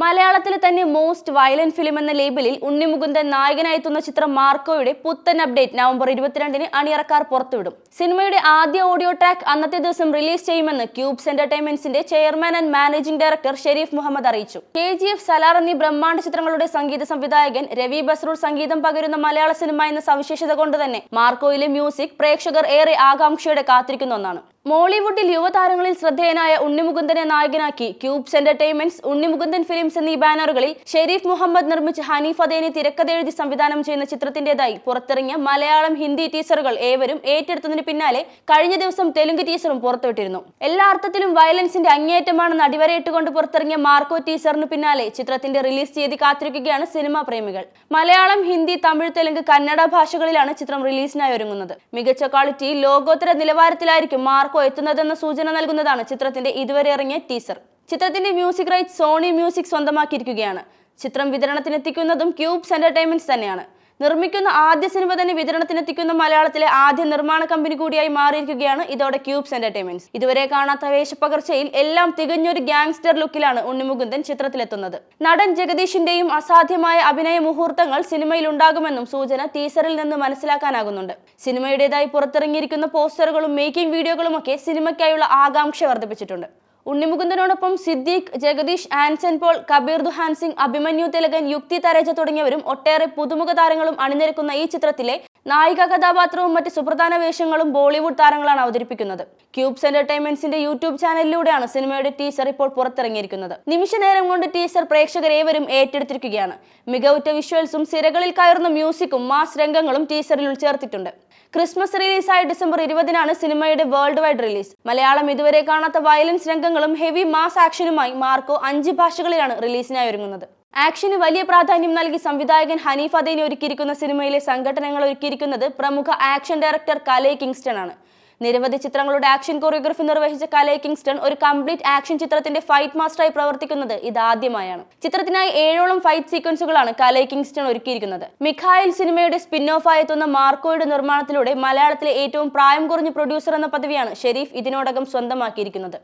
മലയാളത്തിലെ തന്നെ most violent film എന്ന ലേബലിൽ ഉണ്ണിമുകുന്ദൻ നായകനായി എത്തുന്ന ചിത്രം മാർക്കോയുടെ പുത്തൻ അപ്ഡേറ്റ് നവംബർ ഇരുപത്തിരണ്ടിന് അണിയറക്കാർ പുറത്തുവിടും. സിനിമയുടെ ആദ്യ ഓഡിയോ ട്രാക്ക് അന്നത്തെ ദിവസം റിലീസ് ചെയ്യുമെന്ന് Cubes എന്റർടൈൻമെന്റ്സിന്റെ chairman and managing director Sherif Muhammad അറിയിച്ചു. കെ ജി എഫ് സലാർ എന്നീ ബ്രഹ്മാണ്ഡ ചിത്രങ്ങളുടെ സംഗീത സംവിധായകൻ രവി ബസ്രൂർ സംഗീതം പകരുന്ന മലയാള സിനിമ എന്ന സവിശേഷത കൊണ്ട് തന്നെ മാർക്കോയിലെ മ്യൂസിക് പ്രേക്ഷകർ ഏറെ ആകാംക്ഷയോടെ കാത്തിരിക്കുന്ന ഒന്നാണ്. മോളിവുഡിൽ യുവതാരങ്ങളിൽ ശ്രദ്ധേയനായ ഉണ്ണിമുകുന്ദനെ നായകനാക്കി ക്യൂബ്സ് എന്റർടൈൻമെന്റ്സ് ഉണ്ണിമുകുന്ദൻ ഫിലിംസ് എന്നീ ബാനറുകളിൽ ഷെരീഫ് മുഹമ്മദ് നിർമ്മിച്ച് ഹനീഫ് അദേനി തിരക്കഥെഴുതി സംവിധാനം ചെയ്യുന്ന ചിത്രത്തിന്റേതായി പുറത്തിറങ്ങിയ മലയാളം ഹിന്ദി ടീസറുകൾ ഏവരും ഏറ്റെടുത്തതിന് പിന്നാലെ കഴിഞ്ഞ ദിവസം തെലുങ്ക് ടീസറും പുറത്തുവിട്ടിരുന്നു. എല്ലാ അർത്ഥത്തിലും വയലൻസിന്റെ അങ്ങേയറ്റമാണെന്ന് അടിവരയിട്ടുകൊണ്ട് പുറത്തിറങ്ങിയ മാർക്കോ ടീസറിന് പിന്നാലെ ചിത്രത്തിന്റെ റിലീസ് തീയതി കാത്തിരിക്കുകയാണ് സിനിമാ പ്രേമികൾ. മലയാളം ഹിന്ദി തമിഴ് തെലുങ്ക് കന്നഡ ഭാഷകളിലാണ് ചിത്രം റിലീസിനായി ഒരുങ്ങുന്നത്. മികച്ച ക്വാളിറ്റി ലോകോത്തര നിലവാരത്തിലായിരിക്കും മാർക്കോ എത്തുന്നതെന്ന സൂചന നൽകുന്നതാണ് ചിത്രത്തിന്റെ ഇതുവരെ ഇറങ്ങിയ ടീസർ. ചിത്രത്തിന്റെ മ്യൂസിക് റൈറ്റ് സോണി മ്യൂസിക് സ്വന്തമാക്കിയിരിക്കുകയാണ്. ചിത്രം വിതരണത്തിനെത്തിക്കുന്നതും ക്യൂബ്സ് എന്റർടൈൻമെന്റ്സ് തന്നെയാണ്. നിർമ്മിക്കുന്ന ആദ്യ സിനിമ തന്നെ വിതരണത്തിനെത്തിക്കുന്ന മലയാളത്തിലെ ആദ്യ നിർമ്മാണ കമ്പനി കൂടിയായി മാറിയിരിക്കുകയാണ് ഇതോടെ ക്യൂബ്സ് എന്റർടൈൻമെന്റ്സ്. ഇതുവരെ കാണാത്ത വേഷപ്പകർച്ചയിൽ എല്ലാം തികഞ്ഞൊരു ഗാങ്സ്റ്റർ ലുക്കിലാണ് ഉണ്ണിമുകുന്ദൻ ചിത്രത്തിലെത്തുന്നത്. നടൻ ജഗദീഷിന്റെയും അസാധ്യമായ അഭിനയ മുഹൂർത്തങ്ങൾ സിനിമയിൽ ഉണ്ടാകുമെന്നും സൂചന ടീസറിൽ നിന്ന് മനസ്സിലാക്കാനാകുന്നുണ്ട്. സിനിമയുടേതായി പുറത്തിറങ്ങിയിരിക്കുന്ന പോസ്റ്ററുകളും മേക്കിംഗ് വീഡിയോകളും ഒക്കെ സിനിമയ്ക്കായുള്ള ആകാംക്ഷ വർദ്ധിപ്പിച്ചിട്ടുണ്ട്. ഉണ്ണിമുകുന്ദനോടൊപ്പം സിദ്ദീഖ് ജഗദീഷ് ആൻസൻ പോൾ കബീർ ദുഹാൻ സിംഗ് അഭിമന്യു തിലകൻ യുക്തി തരേജ തുടങ്ങിയവരും ഒട്ടേറെ പുതുമുഖ താരങ്ങളും അണിനിരക്കുന്ന ഈ ചിത്രത്തിലെ നായിക കഥാപാത്രവും മറ്റ് സുപ്രധാന വേഷങ്ങളും ബോളിവുഡ് താരങ്ങളാണ് അവതരിപ്പിക്കുന്നത്. ക്യൂബ്സ് എന്റർടൈൻമെന്റ്സിന്റെ യൂട്യൂബ് ചാനലിലൂടെയാണ് സിനിമയുടെ ടീസർ ഇപ്പോൾ പുറത്തിറങ്ങിയിരിക്കുന്നത്. നിമിഷ നേരം കൊണ്ട് ടീസർ പ്രേക്ഷകരേവരും ഏറ്റെടുത്തിരിക്കുകയാണ്. മികവുറ്റ വിഷ്വൽസും സിരകളിൽ കയറുന്ന മ്യൂസിക്കും മാസ് രംഗങ്ങളും ടീസറിൽ ഉൾച്ചേർത്തിട്ടുണ്ട്. ക്രിസ്മസ് റിലീസായ ഡിസംബർ ഇരുപതിനാണ് സിനിമയുടെ വേൾഡ് വൈഡ് റിലീസ്. മലയാളം ഇതുവരെ കാണാത്ത വയലൻസ് രംഗങ്ങളും ഹെവി മാസ് ആക്ഷനുമായി മാർക്കോ അഞ്ച് ഭാഷകളിലാണ് റിലീസിനായി ഒരുങ്ങുന്നത്. ആക്ഷന് വലിയ പ്രാധാന്യം നൽകി സംവിധായകൻ ഹനീഫ് അദൈനി ഒരുക്കിയിരിക്കുന്ന സിനിമയിലെ സംഘടനകൾ ഒരുക്കിയിരിക്കുന്നത് പ്രമുഖ ആക്ഷൻ ഡയറക്ടർ കലേ കിങ്സ്റ്റൺ ആണ്. നിരവധി ചിത്രങ്ങളുടെ ആക്ഷൻ കൊറിയോഗ്രഫി നിർവഹിച്ച കലേ കിങ്സ്റ്റൺ ഒരു കംപ്ലീറ്റ് ആക്ഷൻ ചിത്രത്തിന്റെ ഫൈറ്റ് മാസ്റ്ററായി പ്രവർത്തിക്കുന്നത് ഇതാദ്യമായാണ് ചിത്രത്തിനായി ഏഴോളം ഫൈറ്റ് സീക്വൻസുകളാണ് കലേ കിങ്സ്റ്റൺ ഒരുക്കിയിരിക്കുന്നത്. മിഖായിൽ സിനിമയുടെ സ്പിൻ ഓഫായി എത്തുന്ന മാർക്കോയുടെ നിർമ്മാണത്തിലൂടെ മലയാളത്തിലെ ഏറ്റവും പ്രായം കുറഞ്ഞ പ്രൊഡ്യൂസർ എന്ന പദവിയാണ് ഷെരീഫ് ഇതിനോടകം സ്വന്തമാക്കിയിരിക്കുന്നത്.